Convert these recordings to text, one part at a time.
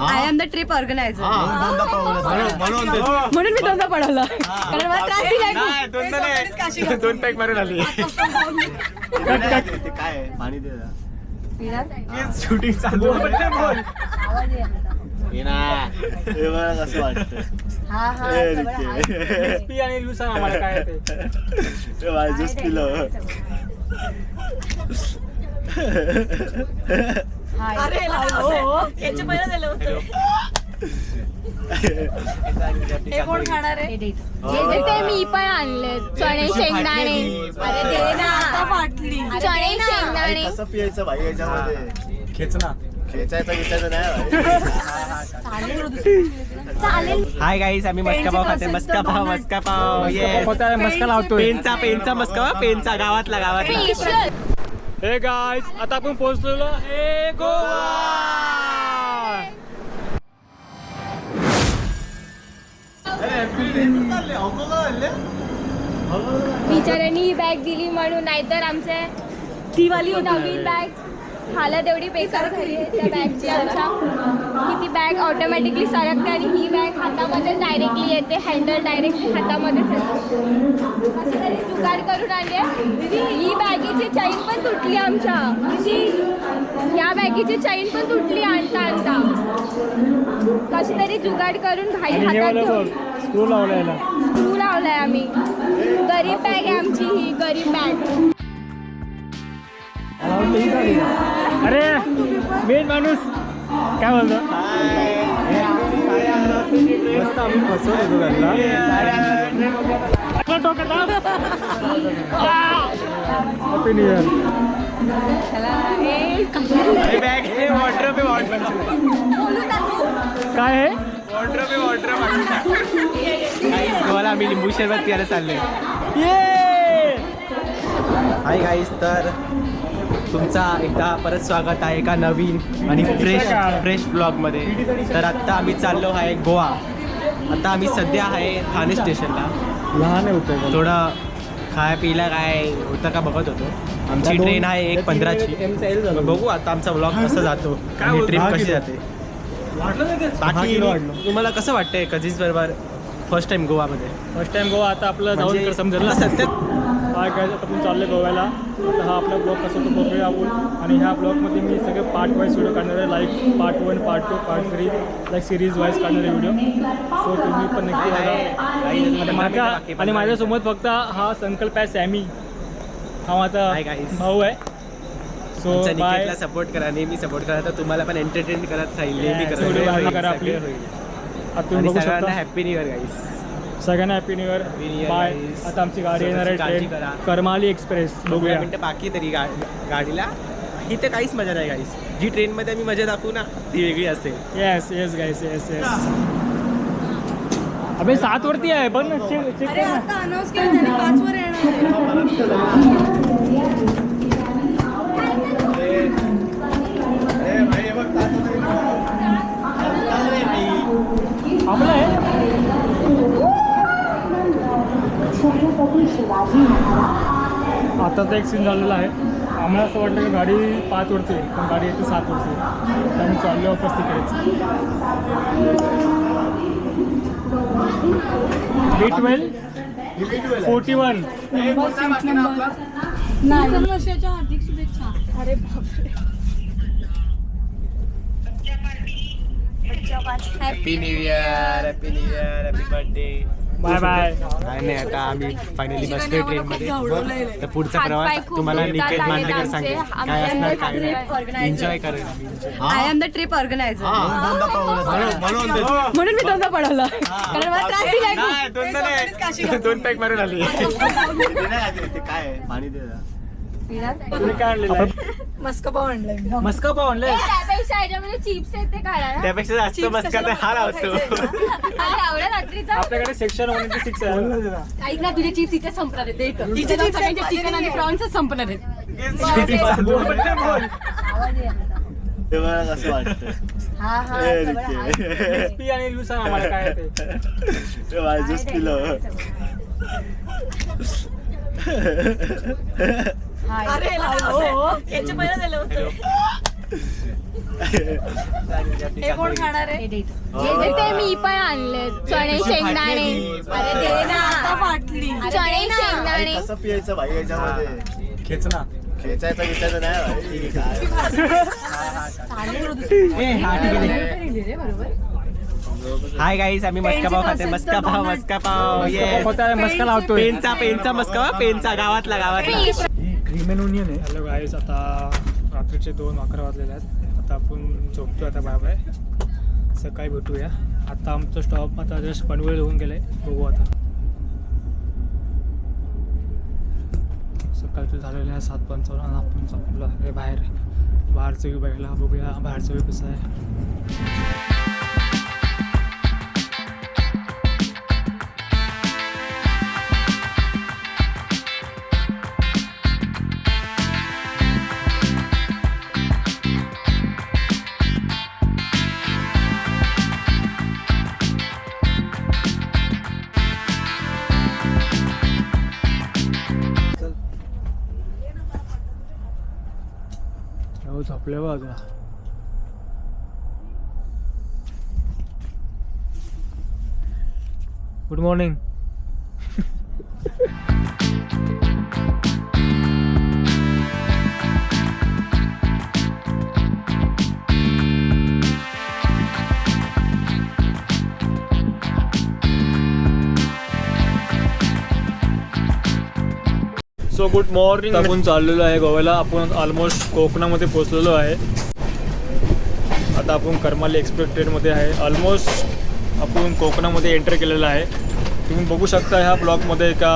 I am the trip organiser म्हणून मी दोनदा पडवलं कारण मला त्रास दिलाय खूप. नाही, दोनदा नाही. दोन पॅक मारून आली. काय आहे? पाणी दे. पिणार? शूटिंग चालू आहे. आवाज येत होता. ना. बघा कसं वाटतं हा हा हे सगळं रिके. पी आणि सांग आम्हाला काय. अरे हो. याच्या पहिलं दिलं होतं. हे कोण खाणार आहे. ते मी पण आणले. चणे शेंगदाणे. अरे दे ना. आता फाटली. चणे शेंगदाणे. कसं पियायचं भाई याच्यामध्ये? खेच ना. खेचायचं खेचायचं नाही चालेल हाय गाईस आम्ही मस्का पाव खाते मस्का पाव मस्का पाव. येस होता मस्का लावतोय पेनचा पेनचा मस्का पाव पेनचा गावातला गावातला. हे गाईज आता आपण पोहोचलेलो हे गोवा! बिचाऱ्यांनी ही बॅग दिली म्हणून नाहीतर आमचे ती वाली नवीन बॅग हालत एवढी बेकार झाली आहे त्या बॅगची आमच्या की ती बॅग ऑटोमॅटिकली सरकते आणि ही बॅग हातामध्ये डायरेक्टली येते हँडल डायरेक्टली हातामध्येच येते. असं तरी जुगाड करून आणले ही बॅगीची चैन पण तुटली आमच्या. कशी या बॅगीची चैन पण तुटली आणता आणता. कशी तरी जुगाड करून हे हातात घेऊन. स्क्रू लावलाय आम्ही. गरीब बॅग आहे आमची ही गरीब बॅग अरे मेन माणूस. काय बोलतो? आम्ही फसवतो हॅपी न्यू इयर हे काय आहे वॉटर पे वॉटर गोवाला आम्ही लिंबू शरबत प्यायला चाललोय. हाय गाईस तर तुमचा एकदा परत स्वागत आहे एका नवीन आणि फ्रेश फ्रेश ब्लॉगमध्ये तर आत्ता आम्ही चाललो आहे गोवा. आता आम्ही सध्या आहे ठाणे स्टेशनला. लहान आहे होतं थोडं खाय पिला काय होतं का बघत होतो. आमची ट्रेन आहे एक पंधराची. बघू आता आमचा ब्लॉग कसा जातो आणि ट्रिप कशी जाते. बाकी तुम्हाला कसं वाटतंय कधीच बरोबर फर्स्ट टाइम गोवामध्ये? फर्स्ट टाइम गोवा आता आपलं जाऊन म्हणजे ना सध्या हाय काय आता आपण चाललो गोव्याला तर हा आपला ब्लॉग कसा तो बघूया आपण. आणि ह्या ब्लॉगमध्ये मी सगळे पार्ट वाईज व्हिडिओ काढणार आहे. Like part one part two part three like series wise काढणार आहे व्हिडिओ सो तुम्ही पण नक्की बघा. आणि माझ्या आणि माझ्यासोबत फक्त हा संकल्प आहे सॅमी हा माझा. भाऊ आहे. सो निकेतला सपोर्ट करा. नेहमी सपोर्ट करा. तर तुम्हाला पण एंटरटेन करत राहील. नेहमी करा आपली. आता तुम्ही सगळ्यांना हॅपी न्यू इयर गाईस सगळ्यांना हॅपी न्यू इयर बाय. आता आमची गाडी येणार आहे ट्रेन करा. करमाली एक्सप्रेस बघूया. मिनटं बाकी तरी गा गाडीला. ही तर काहीच मजा नाही गाईस जी ट्रेनमध्ये आम्ही मजा दाखवू ना ती वेगळी असेल. Yes yes guys yes yes अबे सात वरती आहे. बघ ना चेक चेक अरे कर ना. आता अनाऊन्स केलं त्यांनी पाच वर येणार आहे. आपलं आहे. आता तर एक सीन झालेला आहे. आम्हाला असं वाटलं की गाडी पाच वरती आहे पण गाडी येते सात वरती आहे. तर आम्ही चाललो वापस तिकडेच बी ट्वेल्व फोर्टी वन नूतन वर्षाच्या हार्दिक शुभेच्छा अरे बापरे happy new year happy new year happy birthday bye bye काय नाही आता आम्ही फायनली बसलोय ट्रेन मध्ये तर पुढचा प्रवास तुम्हाला निकेत. सांगेल आमचे काय असणार काय नाही. एन्जॉय करेल आम्ही enjoy. I am the trip organiser म्हणून- म्हणून ते- म्हणून मी दोनदा पडवलं कारण मला त्रास दिलाय खूप. नाही, दोनदा नाही. दोन पॅक मारून आली ते काय आहे? पाणी दे जरा. मस्का पाव आणलाय मस्का पाव आणले त्यापेक्षा याच्यामध्ये चिप्स आहेत ते काढा ना. त्यापेक्षा जास्त मस्का हा लावतो अरे एवढ्या रात्रीचा? आपल्याकडे सेक्शन वन सिक्स आहे ऐक ना तुझे चिप्स इथे संपणार आहेत. तिचे चिकन आणि प्रॉन्सच संपणार आहेत. वाटतं? हा हा सगळं. पी आणि सांग आम्हाला काय आहे ते. ते बघा, ज्यूस पिलं हाय. अरे हो याच्या पहिलं दिलं होतं. हे कोण खाणार आहे? ते मी पण आणले. चणे शेंगदाणे. अरे दे ना आता फाटली. चणे शेंगदाणे. कसं पियायचं भाई याच्यामध्ये? खेच ना. खेचायचं नाही. हाय गाईस आम्ही मस्का पाव खाते मस्का पाव मस्का पाव होता मस्का लावतोय. पेनचा पेनचा मस्का पाव, पेनचा. गावातला गावातला. क्रीमेन ओनियन आहे. हॅलो गाईज आता रात्रीचे दोन अकरा वाजलेले आहेत. आता आपण झोपतो आता बाय बाय सकाळी भेटूया. आता आमचं स्टॉप आता जस्ट पनवेल होऊन गेलं आहे बघू आता. सकाळचं झालेलं आहे सात पंचावन्न आपण संपलं आहे बाहेर. बाहेरचं व्यू बघायला बघूया. बाहेरचं व्यू कसं आहे. झोपले बघ. अजून good morning so good morning आपण चाललेलो आहे गोव्याला. आपण ऑलमोस्ट कोकणामध्ये पोहोचलेलो आहे. आता आपण करमाली एक्सप्रेस ट्रेनमध्ये आहे. ऑलमोस्ट आपण कोकणामध्ये एंटर केलेलं आहे. तुम्ही बघू शकता ह्या ब्लॉकमध्ये का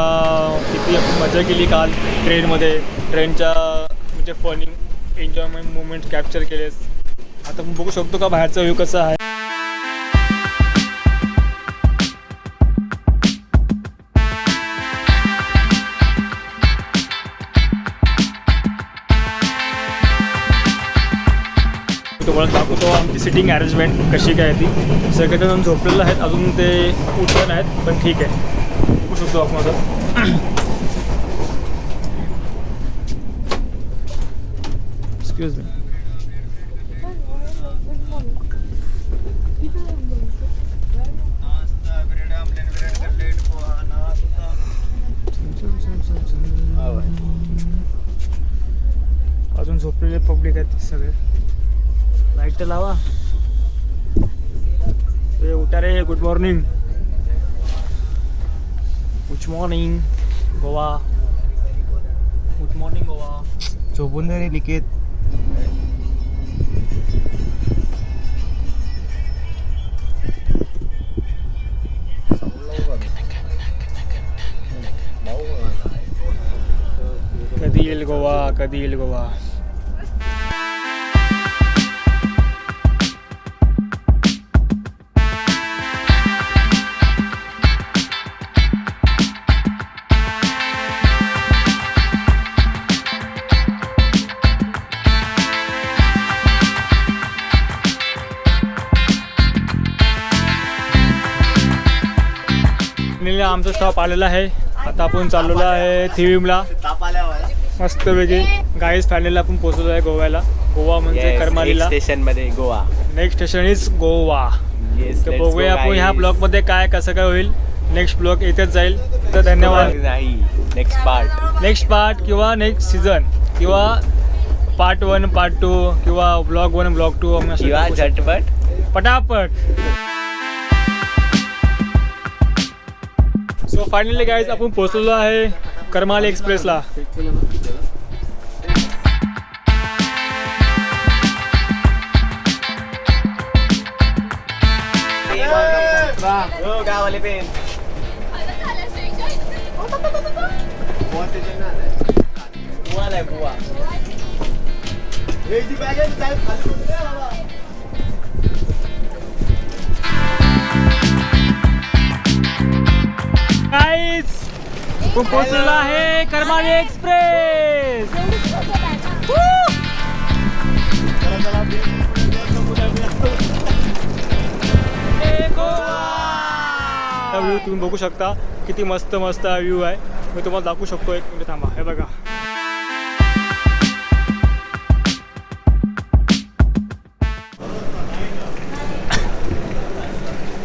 किती आपण मजा केली काल ट्रेनमध्ये. ट्रेनच्या म्हणजे फनिंग एन्जॉयमेंट मुवमेंट कॅप्चर केलेस. आता आपण बघू शकतो का बाहेरचा व्ह्यू कसा आहे. तुम्हाला दाखवतो आमची सिटिंग अरेंजमेंट कशी काय ती. सगळेजण झोपलेलं आहेत अजून ते उठले नाहीत पण ठीक आहे. बघू शकतो आपण आता. एक्सक्यूज मी अजून झोपलेले पब्लिक आहेत सगळे लाइट लावा. ए उठा रे good morning good morning Goa. Good morning Goa. झोपून रे निकेत. कधी येईल गोवा? कधी येईल गोवा? आमचा स्टॉप आलेला आहे. आता आपण चाललेलो आहे थिविमला. आल्यावर मस्तपैकी गाईज फायनली आपण पोहोचलो आहे गोव्याला. गोवा म्हणजे करमालीला. स्टेशनमध्ये Goa. Next station is Goa. तर बघूया आपण ह्या. ब्लॉगमध्ये काय कसं काय होईल. नेक्स्ट ब्लॉग येतेच जाईल. तर धन्यवाद. नाही नेक्स्ट पार्ट नेक्स्ट पार्ट किंवा नेक्स्ट सीझन किंवा पार्ट वन पार्ट टू किंवा ब्लॉग वन ब्लॉग टू झटपट. पटापट. सो फायनली गाईज आपण पोहोचलेलो आहे करमाली एक्सप्रेसला. गावाले पेन गोवा आहे गोवा आहे एक्सप्रेस व्ह्यू तुम्ही बघू शकता. किती मस्त मस्त व्ह्यू आहे. मी तुम्हाला दाखवू शकतो एक मिनिट थांबा. हे बघा.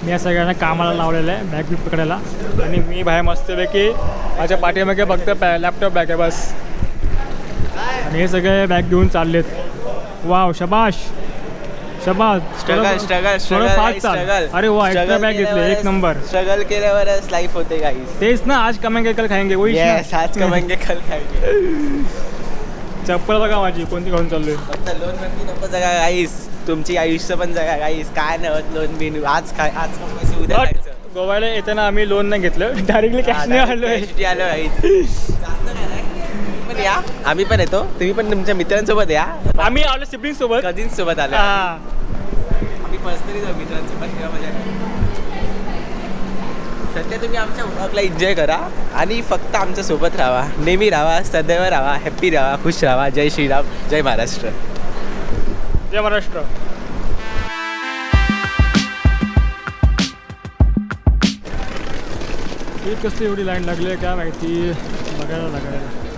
मी या सगळ्यांना कामाला लावलेलं आहे बॅग बी पकडायला. आणि मी बाहेर मस्तपैकी माझ्या पाठीमागे फक्त पॅ लॅपटॉप बॅग आहे बस. आणि हे सगळे बॅग घेऊन चाललेत. वाव शबाश. शबाश स्ट्रगल स्ट्रगल स्ट्रगल अरे वा एक्स्ट्रा बॅग घेतले एक नंबर स्ट्रगल केल्यावरच लाईफ होते काही तेच ना आज कमेंगे कल खाएंगे वही आज कमांगे कल खाएंगे. चप्पल बघा माझी कोणती घेऊन चाललोय? फक्त लोन वरती नको जगा गाईस तुमची आयुष्य पण जगा गाईस काय नाही होत लोन बिन. आज काय आज कमवायचं उद्या बट खायचं गोव्याला येताना आम्ही लोन नाही घेतलं. डायरेक्टली कॅशने आणलोय कॅशनी आलो गाईस जास्त काय नाही. तुम्ही पण या आम्ही पण येतो. तुम्ही पण तुमच्या मित्रांसोबत या. आम्ही आलो सिब्लिंग सोबत. कधीच सोबत आलो हा. आम्ही. पर्सनली जाऊ मित्रांसोबत किंवा मजा. सध्या तुम्ही आमच्या ब्लॉगला एन्जॉय करा आणि फक्त आमच्यासोबत राहा. नेहमी राहा सदैव राहा हॅप्पी राहा खुश राहा. जय श्रीराम जय महाराष्ट्र. जय महाराष्ट्र. कसली एवढी लाईन लागली आहे काय माहिती? बघायला लागायला.